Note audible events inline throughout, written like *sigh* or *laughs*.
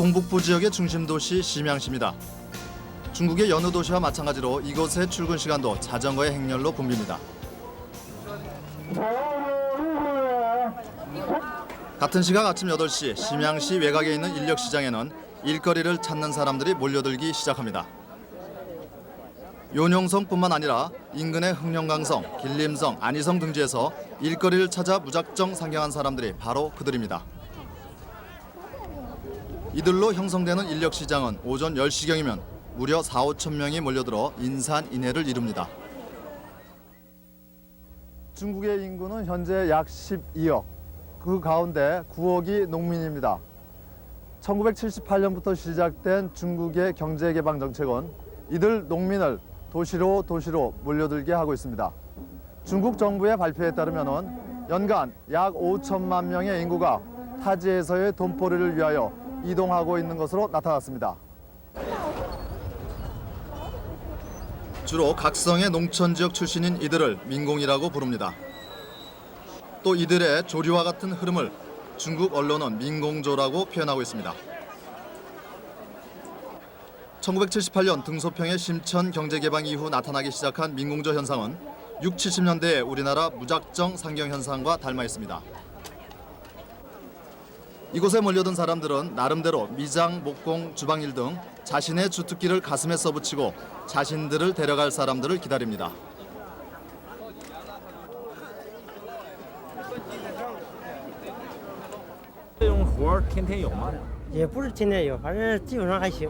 동북부 지역의 중심 도시 심양시입니다. 중국의 여느 도시와 마찬가지로 이곳의 출근 시간도 자전거의 행렬로 붐빕니다. 같은 시각 아침 8시 심양시 외곽에 있는 인력시장에는 일거리를 찾는 사람들이 몰려들기 시작합니다. 요룡성뿐만 아니라 인근의 흥령강성, 길림성, 안희성 등지에서 일거리를 찾아 무작정 상경한 사람들이 바로 그들입니다. 이들로 형성되는 인력시장은 오전 10시경이면 무려 4, 5천 명이 몰려들어 인산인해를 이룹니다. 중국의 인구는 현재 약 12억. 그 가운데 9억이 농민입니다. 1978년부터 시작된 중국의 경제개방 정책은 이들 농민을 도시로 도시로 몰려들게 하고 있습니다. 중국 정부의 발표에 따르면 연간 약 5천만 명의 인구가 타지에서의 돈벌이를 위하여 이동하고 있는 것으로 나타났습니다. 주로 각성의 농촌 지역 출신인 이들을 민공이라고 부릅니다. 또 이들의 조류와 같은 흐름을 중국 언론은 민공조라고 표현하고 있습니다. 1978년 등소평의 심천 경제개방 이후 나타나기 시작한 민공조 현상은 6, 70년대의 우리나라 무작정 상경 현상과 닮아 있습니다. 이곳에 몰려든 사람들은 나름대로 미장, 목공, 주방일 등 자신의 주특기를 가슴에 써붙이고 자신들을 데려갈 사람들을 기다립니다. 这种活儿天天有吗? 也不是天天有，反正基本上还行。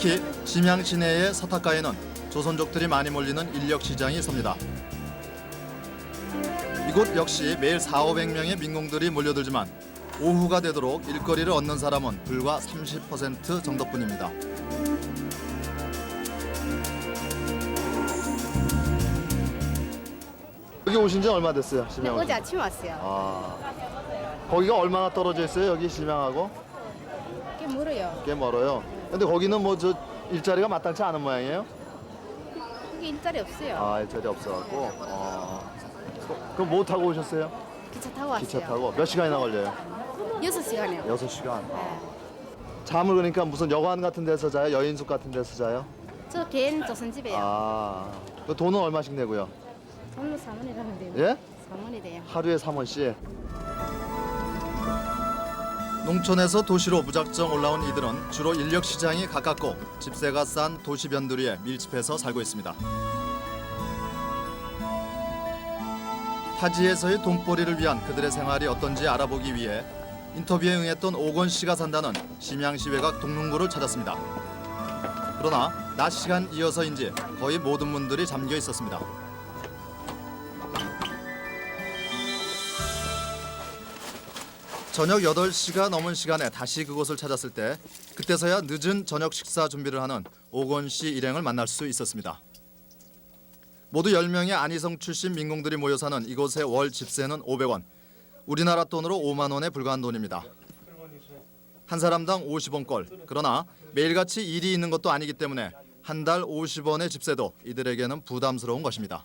특히 심양 시내의 서탁가에는 조선족들이 많이 몰리는 인력 시장이 있습니다. 이곳 역시 매일 4, 500명의 민공들이 몰려들지만 오후가 되도록 일거리를 얻는 사람은 불과 30% 정도뿐입니다. 여기 오신 지 얼마 됐어요? 네, 심양 어제 아침에 왔어요. 아 거기가 얼마나 떨어져 있어요? 여기 심양하고 꽤 멀어요. 꽤 멀어요. 근데 거기는 뭐 저 일자리가 마땅치 않은 모양이에요? 그게 일자리 없어요. 아 일자리 없어갖고. 어. 그럼 뭐 타고 오셨어요? 기차 타고 왔어요. 기차 타고 몇 시간이나 걸려요? 여섯 시간이요. 여섯 시간. 네. 잠을 그러니까 무슨 여관 같은 데서 자요? 여인숙 같은 데서 자요? 저 개인 조선집이에요. 아. 그 돈은 얼마씩 내고요? 돈로 3원이라면 돼요. 예? 3원이 돼요. 하루에 3원씩. 농촌에서 도시로 무작정 올라온 이들은 주로 인력 시장이 가깝고 집세가 싼 도시 변두리에 밀집해서 살고 있습니다. 타지에서의 돈벌이를 위한 그들의 생활이 어떤지 알아보기 위해 인터뷰에 응했던 오건 씨가 산다는 심양시 외곽 동릉구를 찾았습니다. 그러나 낮 시간 이어서인지 거의 모든 문들이 잠겨 있었습니다. 저녁 8시가 넘은 시간에 다시 그곳을 찾았을 때 그때서야 늦은 저녁 식사 준비를 하는 오건 씨 일행을 만날 수 있었습니다. 모두 10명의 안희성 출신 민공들이 모여 사는 이곳의 월 집세는 500원. 우리나라 돈으로 5만 원에 불과한 돈입니다. 한 사람당 50원꼴. 그러나 매일같이 일이 있는 것도 아니기 때문에 한 달 50원의 집세도 이들에게는 부담스러운 것입니다.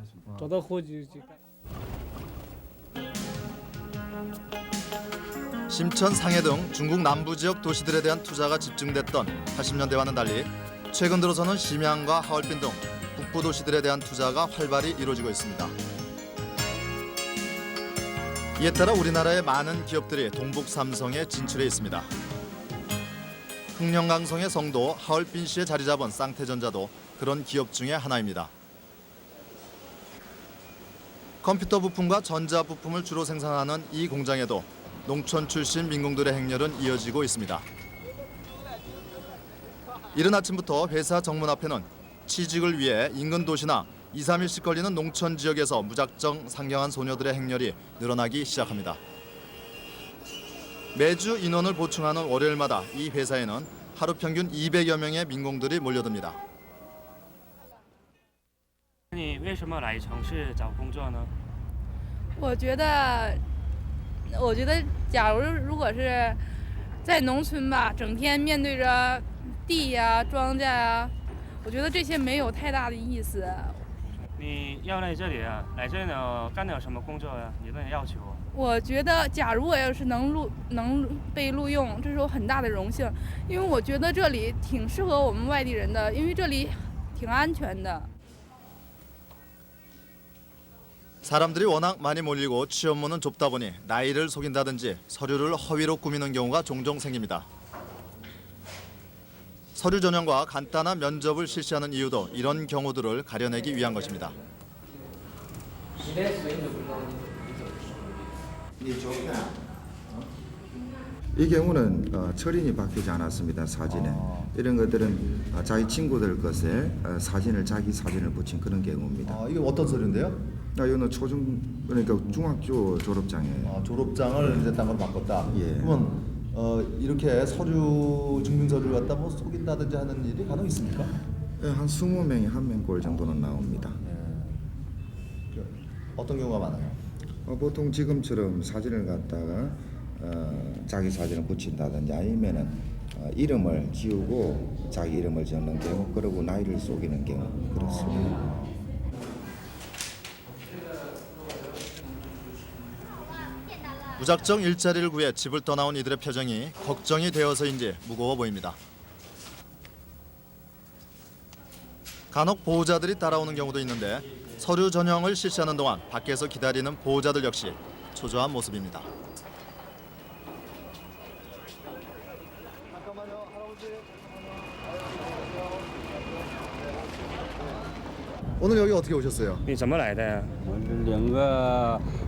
找到活就就干。 심천, 상해 등 중국 남부 지역 도시들에 대한 투자가 집중됐던 80년대와는 달리 최근 들어서는 심양과 하얼빈 등 북부 도시들에 대한 투자가 활발히 이루어지고 있습니다. 이에 따라 우리나라의 많은 기업들이 동북 삼성에 진출해 있습니다. 흥령강성의 성도 하얼빈 씨의 자리 잡은 쌍태전자도 그런 기업 중의 하나입니다. 컴퓨터 부품과 전자 부품을 주로 생산하는 이 공장에도 농촌 출신 민공들의 행렬은 이어지고 있습니다. 이른 아침부터 회사 정문 앞에는 취직을 위해 인근 도시나 2, 3일씩 걸리는 농촌 지역에서 무작정 상경한 소녀들의 행렬이 늘어나기 시작합니다. 매주 인원을 보충하는 월요일마다 이 회사에는 하루 평균 200여 명의 민공들이 몰려듭니다. 为什么来城市找工作呢？我觉得，我觉得，假如如果是在农村吧，整天面对着地呀、庄稼呀，我觉得这些没有太大的意思。你要来这里啊？来这里呢干点什么工作呀、你的要求？我觉得，假如我要是能录能被录用，这是我很大的荣幸，因为我觉得这里挺适合我们外地人的，因为这里挺安全的。 사람들이 워낙 많이 몰리고 취업문은 좁다 보니 나이를 속인다든지 서류를 허위로 꾸미는 경우가 종종 생깁니다. 서류 전형과 간단한 면접을 실시하는 이유도 이런 경우들을 가려내기 위한 것입니다. 이 경우는 어, 철인이 바뀌지 않았습니다. 사진에 이런 것들은 어, 자기 친구들 것에 어, 사진을 자기 사진을 붙인 그런 경우입니다. 이게 어떤 서류인데요? 아, 이거는 초중 그러니까 중학교 졸업장이에요. 아, 졸업장을 이제 딴걸 바꿨다. 예. 그러면 어, 이렇게 서류 증명 서류를 갖다 뭐 속인다든지 하는 일이 간혹 있습니까? 예, 한 20명이 한 명꼴 정도는 나옵니다. 그, 어떤 경우가 많아요? 어, 보통 지금처럼 사진을 갖다가 어, 자기 사진을 붙인다든지 아니면은 어, 이름을 지우고 자기 이름을 적는 경우 그리고 나이를 속이는 경우 그렇습니다. 무작정 일자리를 구해 집을 떠나온 이들의 표정이 걱정이 되어서인지 무거워 보입니다. 간혹 보호자들이 따라오는 경우도 있는데 서류 전형을 실시하는 동안 밖에서 기다리는 보호자들 역시 초조한 모습입니다. 오늘 여기 어떻게 오셨어요? 你怎么来的呀？我是领个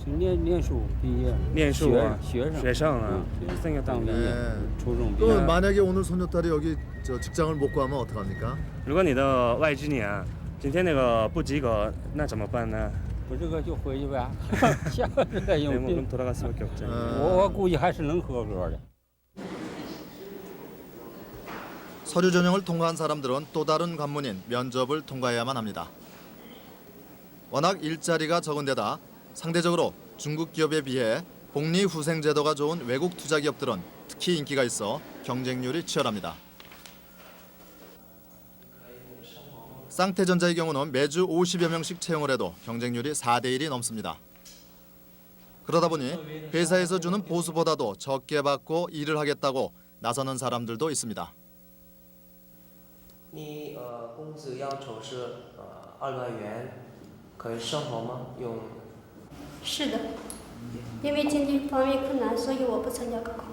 是念念书毕业，念书啊，学生学生啊嗯，学这个当当毕业네 ，初中毕 그럼 业， 만약에 오늘 소녀딸이 여기 저 직장을 못 구하면 어떡합니까? 如果你的外侄女啊，今天那个不及格，那怎么办呢？不这个就回去呗，下这个 네, *laughs* 有 뭐 病 그럼 ， 돌아갈 수밖에 없죠. 어, 我我估计还是能合格的。 서류 전형을 통과한 사람들은 또 다른 관문인 면접을 통과해야만 합니다. 워낙 일자리가 적은 데다 상대적으로 중국 기업에 비해 복리 후생 제도가 좋은 외국 투자 기업들은 특히 인기가 있어 경쟁률이 치열합니다. 쌍태전자의 경우는 매주 50여 명씩 채용을 해도 경쟁률이 4대 1이 넘습니다. 그러다 보니 회사에서 주는 보수보다도 적게 받고 일을 하겠다고 나서는 사람들도 있습니다. 你呃工资要求是呃二万元，可以生活吗？用 是的，因为经济方面困难，所以我不参加高考。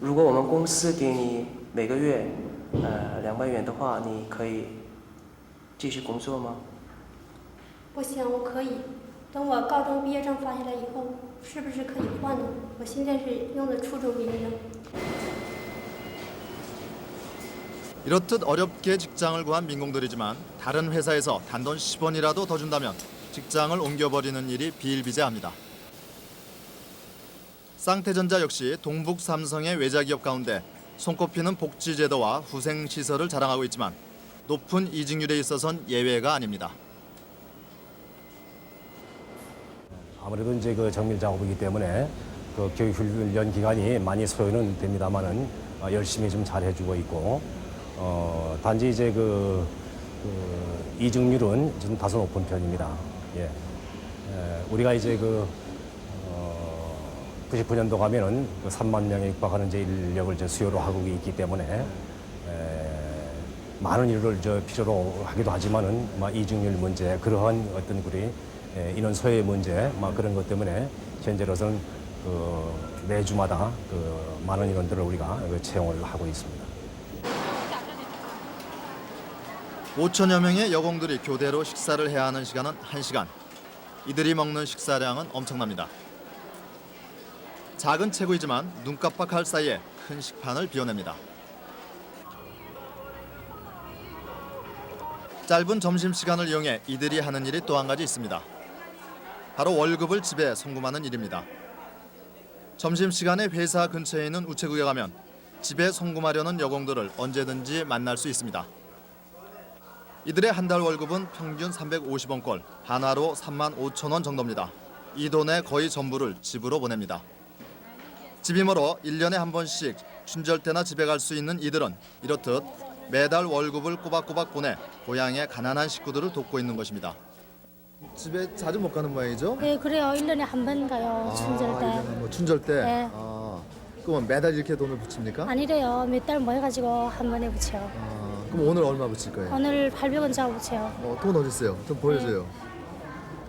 如果我们公司给你每个月呃两万元的话，你可以继续工作吗？我想我可以，等我高中毕业证发下来以后，是不是可以换呢？我现在是用的初中毕业证。 이렇듯 어렵게 직장을 구한 민공들이지만 다른 회사에서 단돈 10원이라도 더 준다면 직장을 옮겨버리는 일이 비일비재합니다. 쌍태전자 역시 동북 삼성의 외자 기업 가운데 손꼽히는 복지 제도와 후생 시설을 자랑하고 있지만 높은 이직률에 있어선 예외가 아닙니다. 아무래도 이제 그 정밀 작업이기 때문에 그 교육 훈련 기간이 많이 소요는 됩니다만은 어, 열심히 좀 잘 해주고 있고 어, 단지 이제 그, 그 이중률은 좀 다소 높은 편입니다. 예. 에, 우리가 이제 그 어, 99년도 가면은 그 3만 명에 육박하는 이제 인력을 이제 수요로 하고 있기 때문에 에, 많은 일을 저 필요로 하기도 하지만은 막 이중률 문제 그러한 어떤 우리 에, 인원 소외 문제 막 그런 것 때문에 현재로서는 그 매주마다 그 많은 인원들을 우리가 그 채용을 하고 있습니다. 5천여 명의 여공들이 교대로 식사를 해야 하는 시간은 1시간. 이들이 먹는 식사량은 엄청납니다. 작은 체구이지만 눈 깜빡할 사이에 큰 식판을 비워냅니다. 짧은 점심 시간을 이용해 이들이 하는 일이 또 한 가지 있습니다. 바로 월급을 집에 송금하는 일입니다. 점심 시간에 회사 근처에 있는 우체국에 가면 집에 송금하려는 여공들을 언제든지 만날 수 있습니다. 이들의 한 달 월급은 평균 350원꼴, 한화로 3만 5천 원 정도입니다. 이 돈의 거의 전부를 집으로 보냅니다. 집이 멀어 1년에 한 번씩 춘절 때나 집에 갈 수 있는 이들은 이렇듯 매달 월급을 꼬박꼬박 보내 고향의 가난한 식구들을 돕고 있는 것입니다. 집에 자주 못 가는 모양이죠? 네, 그래요. 1년에 한 번 가요. 춘절 때. 뭐 춘절 때. 네. 아, 그러면 매달 이렇게 돈을 붙입니까? 아니래요. 몇 달 모여가지고 한 번에 붙여. 아, 그럼 오늘 얼마 붙일 거예요? 오늘 800원 잡아 붙여. 어, 돈 어디 있어요? 좀 보여줘요.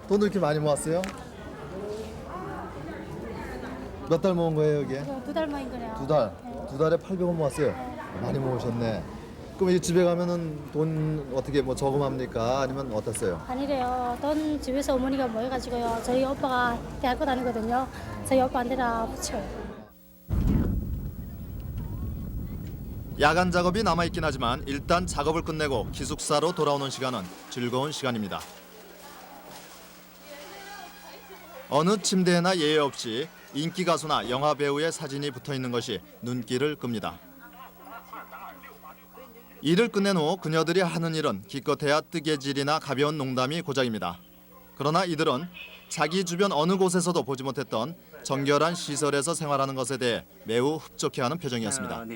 돈을 이렇게 많이 모았어요? 몇 달 모은 거예요 여기? 두달 모인 거네요. 두 달. 두 달에 800원 모았어요. 많이 모으셨네. 그럼 이 집에 가면은 돈 어떻게 뭐 저금합니까? 아니면 어땠어요? 아니래요. 돈 집에서 어머니가 모여가지고요. 저희 오빠가 대학교 다니거든요. 저희 오빠한테다 붙여요. 야간 작업이 남아 있긴 하지만 일단 작업을 끝내고 기숙사로 돌아오는 시간은 즐거운 시간입니다. 어느 침대나 예외 없이 인기 가수나 영화 배우의 사진이 붙어 있는 것이 눈길을 끕니다. 일을 끝낸 후 그녀들이 하는 일은 기껏해야 뜨개질이나 가벼운 농담이 고작입니다. 그러나 이들은 자기 주변 어느 곳에서도 보지 못했던 정결한 시설에서 생활하는 것에 대해 매우 흡족해하는 표정이었습니다.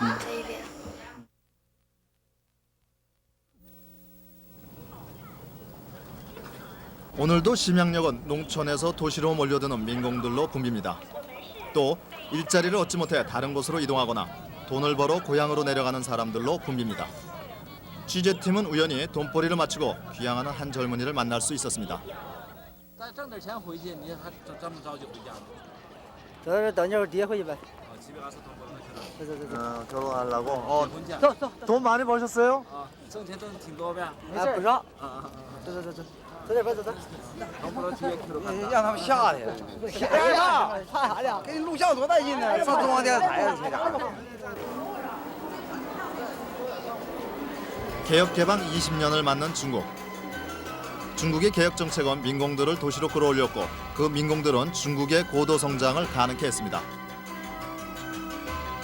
呃 오늘도 심양역은 농촌에서 도시로 몰려드는 민공들로 붐빕니다. 또 일자리를 얻지 못해 다른 곳으로 이동하거나 돈을 벌어 고향으로 내려가는 사람들로 붐빕니다. 취재팀은 우연히 돈벌이를 마치고 귀향하는 한 젊은이를 만날 수 있었습니다. 再挣点钱回去，你还这这么着急回家吗？等等会儿爹回去呗。 아, 집에 가서 돈 벌면 되나? 走走走走。 어, 결혼하려고? 어, 结婚去。走走， 돈 많이 버셨어요? 啊，挣钱挣的挺多呗。哎，不少。啊啊啊！走走走走， 走点吧，走走。能不能去 Q 看看？让他们吓的，哎呀，怕啥的？给你录像多带劲呢！上中央电视台了，这家伙。 개혁 개방 20년을 맞는 중국. 중국의 개혁 정책은 민공들을 도시로 끌어올렸고 그 민공들은 중국의 고도 성장을 가능케 했습니다.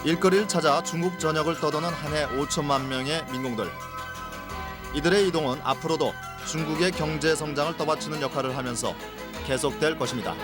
일거리를 찾아 중국 전역을 떠도는 한 해 5천만 명의 민공들. 이들의 이동은 앞으로도 중국의 경제 성장을 떠받치는 역할을 하면서 계속될 것입니다.